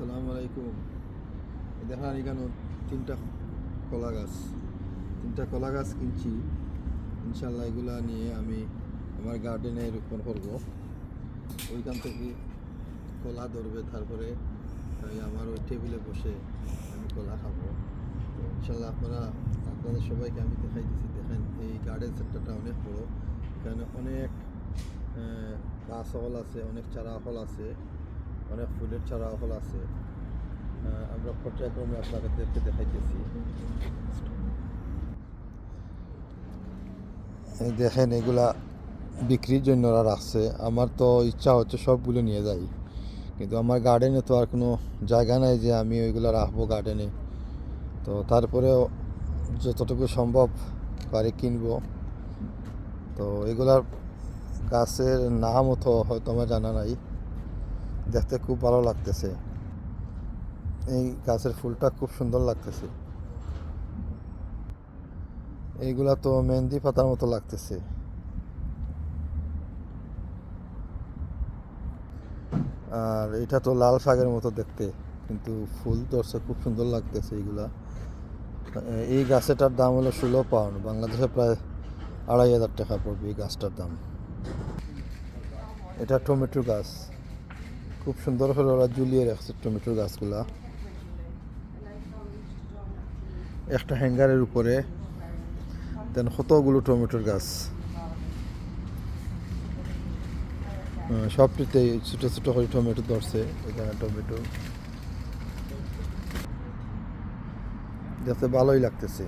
আসসালামু আলাইকুম। দেখেন এখানে তিনটা কলা গাছ। তিনটা কলা গাছ কিনছি। ইনশাল্লাহ এগুলা নিয়ে আমি আমার গার্ডেনে রোপণ করব। ওইখান থেকে কলা ধরবে, তারপরে ওই আমার ওই টেবিলে বসে আমি কলা খাব। ইনশাল্লাহ আপনারা, আপনাদের সবাইকে আমি দেখাই দিচ্ছি দেখেন এই গার্ডেন সেন্টারটা অনেক বড়। এখানে অনেক গাছ হল আছে, অনেক চারা হল আছে। অনেক ফুলের চারা হল আছে। আমরা পর্যায়ক্রমে আপনাদেরকে দেখাইতেছি। দেখেন, এগুলা বিক্রির জন্য ওরা রাখছে। আমার তো ইচ্ছা হচ্ছে সবগুলো নিয়ে যাই। কিন্তু আমার গার্ডেনে তো আর কোনো জায়গা নাই যে আমি ওইগুলো রাখব গার্ডেনে তো তারপরেও যতটুকু সম্ভব পারি কিনবো। তো এগুলার গাছের নামও তো হয়তো আমার জানা নাই। দেখতে খুব ভালো লাগতেছে। এই গাছের ফুলটা খুব সুন্দর লাগতেছে। এইগুলা তো মেহেন্দি পাতার মতো লাগতেছে। আর এটা তো লাল শাকের মতো দেখতে, কিন্তু ফুল ধরছে, খুব সুন্দর লাগতেছে এইগুলা। এই গাছেটার দাম হলো ষোলো পাউন্ড, বাংলাদেশে প্রায় আড়াই হাজার টাকা পড়বে এই গাছটার দাম। এটা টমেটো গাছ। খুব সুন্দর করে ওরা ঝুলিয়ে রাখছে টমেটো গাছগুলা। একটা হ্যাঙ্গারের উপরে, দেন কতগুলো টমেটোর গাছ। সবটিতে সবটিতেই ছোটো ছোটো করে টমেটো ধরছে এখানে টমেটো। দেখতে ভালোই লাগতেছে।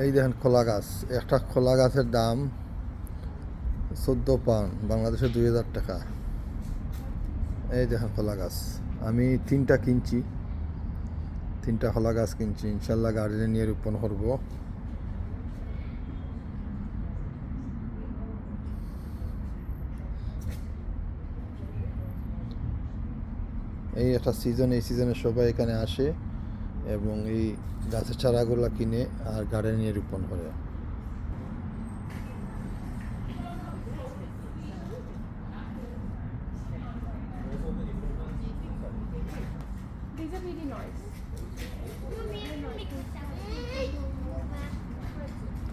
এই দেখেন খোলা গাছ। একটা খোলা গাছের দাম চোদ্দ পাউন্ড, বাংলাদেশে দুই হাজার টাকা। এই দেখেন খোলা গাছ। আমি তিনটা কিনছি। তিনটা খোলা গাছ কিনছি। ইনশাল্লাহ গার্ডেনে নিয়ে রোপণ করব। এই একটা সিজন এই সিজনে সবাই এখানে আসে। এবং এই গাছের চারাগুলো কিনে আর গার্ডেনে রোপণ করে।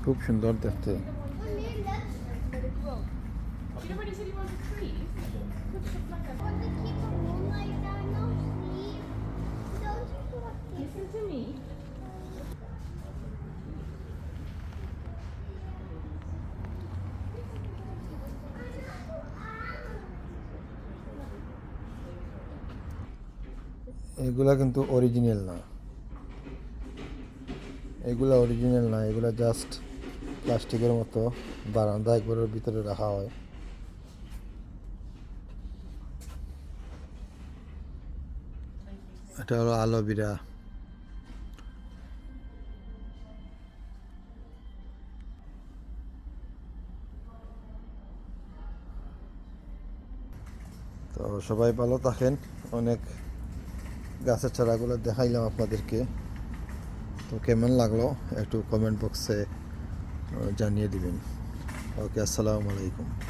খুব সুন্দর দেখতে। এগুলা কিন্তু অরিজিনাল না। এগুলা অরিজিনাল না, এগুলা জাস্ট প্লাস্টিকের মতো বারান্দা একবারের ভিতরে রাখা হয়। এটা হলো আলোভেরা। তো সবাই ভালো থাকেন, অনেক গাছের চারাগুলো দেখাইলাম আপনাদেরকে। তো কেমন লাগল একটু কমেন্ট বক্সে জানিয়ে দিবেন। ওকে, আসসালামু আলাইকুম।